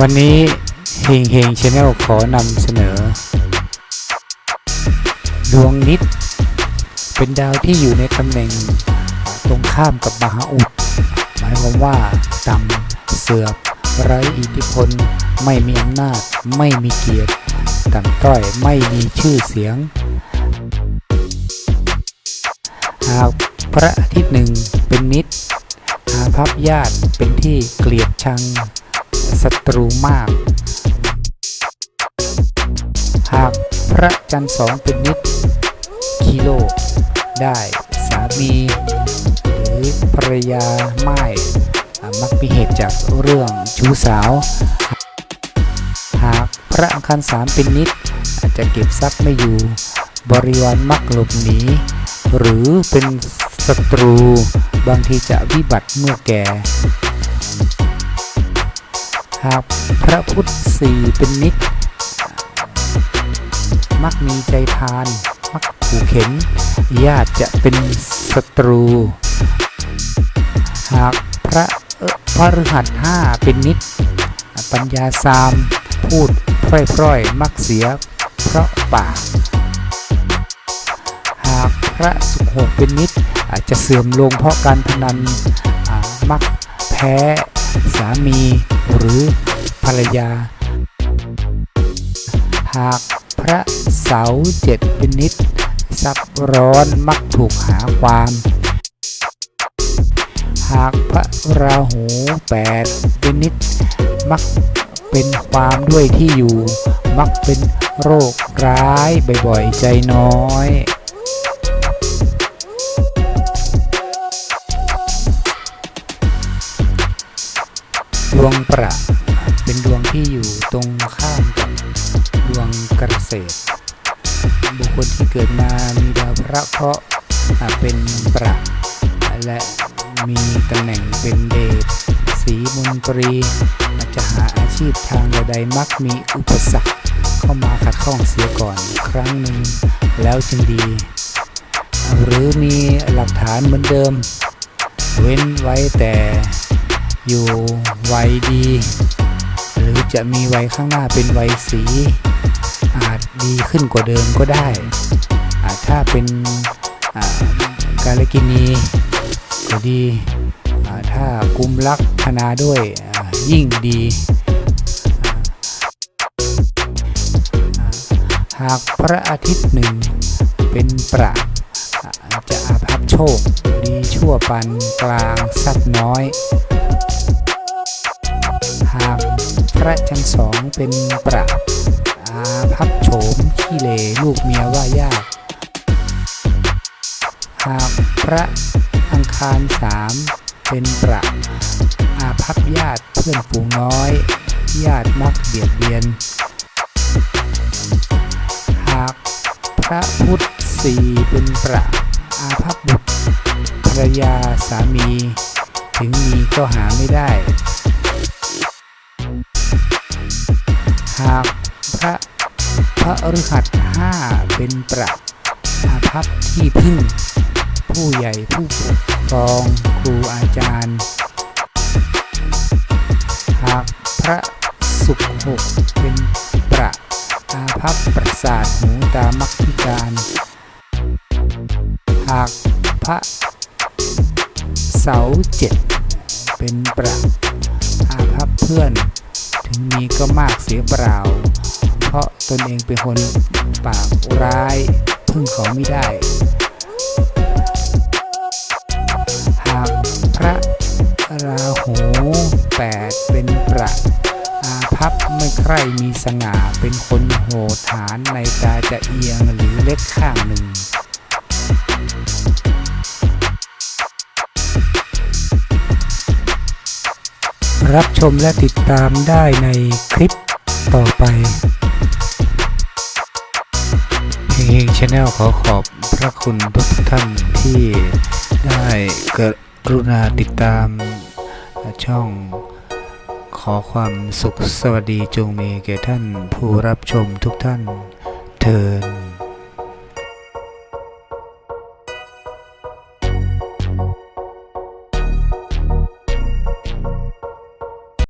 วันนี้เฮงเฮงชาแนลขอนำเสนอ ดวงนิด เป็นดาวที่อยู่ในตำแหน่งตรงข้ามกับมหาอุด หมายความว่าต่ำเสือบไร้อิทธิพล ไม่มีอำนาจ ไม่มีเกียรติต่ำต้อยไม่มีชื่อเสียง หากพระอาทิตย์หนึ่งเป็นนิดอาภัพญาติเป็นที่เกลียดชัง ศัตรูมาก หากพระจันทร์สองเป็นนิดกิโล ได้สามี หรือภรรยาไม่มักมีเหตุจากเรื่องชู้สาว หากพระอังคารสามเป็นนิด อาจจะเก็บทรัพย์ไม่อยู่ บริวารมักหลบหนี หรือเป็นศัตรู บางทีจะวิบัติเมื่อแก่ หากพระพุทธสี่เป็นนิดมักมีใจพาน มักขู่เข็น ญาติจะเป็นศัตรู หากพระเอ่อพระฤหัสห้าเป็นนิดปัญญาสามพูดพร่อยๆ มักเสียเพราะปาก หากพระสุขหกเป็นนิดอาจจะเสื่อมลงเพราะการพนันมักแพ้สามี หรือภรรยา หากพระเสาเจ็ดเป็นนิดซับร้อนมักถูกหาความ หากพระราหูแปดเป็นนิดมักเป็นความด้วยที่อยู่ มักเป็นโรคร้ายบ่อยๆใจน้อย อยู่ตรงข้ามกับดวงเกษตรบุคคลที่เกิดมามีดาวพระเคราะห์เป็นประและมีตำแหน่งเป็นเดชสีมนตรีอาจจะหาอาชีพทางใดๆมักมีอุปสรรคเข้ามาขัดข้องเสียก่อนครั้งหนึ่งแล้วจึงดี หรือมีหลักฐานเหมือนเดิม เว้นไว้แต่อยู่ไวดี จะมีวัยข้างหน้าเป็นวัยสี อาจดีขึ้นกว่าเดิมก็ได้อ่าถ้าเป็นกาลกินีก็ดีอ่าถ้ากุมลักษณาด้วยยิ่งดี หากพระอาทิตย์หนึ่งเป็นประจะอาภัพโชค ดีชั่วปานกลางทรัพย์น้อย ระจันทร์สองเป็นประอาพับโฉมขี้เลลูกเมียว่ายากหากพระอังคารสามเป็นประอาพับญาติเพื่อนฝูงน้อย ญาติมักเบียดเบียน หากพระพุทธสี่เป็นประอาภัพบุตรภรรยาสามี ถึงมีก็หาไม่ได้ หากพระพระฤหัสห้าเป็นประอาภัพที่พึ่ง ผู้ใหญ่ผู้ปกครองครูอาจารย์ หากพระศุกร์หกเป็นประอาภัพประสาทหูตามักพิการ หากพระเสาเจ็ดเป็นประอาภัพเพื่อน มีก็มากเสียเปล่า เพราะตนเองเป็นคนปากร้าย พึ่งเขาไม่ได้ หากพระราหูแปดเป็นประอาภัพไม่ใครมีสง่าเป็นคนโหดฐานในตาจะเอียงหรือเล็กข้างหนึ่ง รับชมและติดตามได้ในคลิปต่อไปเฮงชาแนลขอขอบพระคุณทุกท่านที่ได้กรุณาติดตามช่องขอความสุขสวัสดีจงมีแก่ท่านผู้รับชมทุกท่านเทิน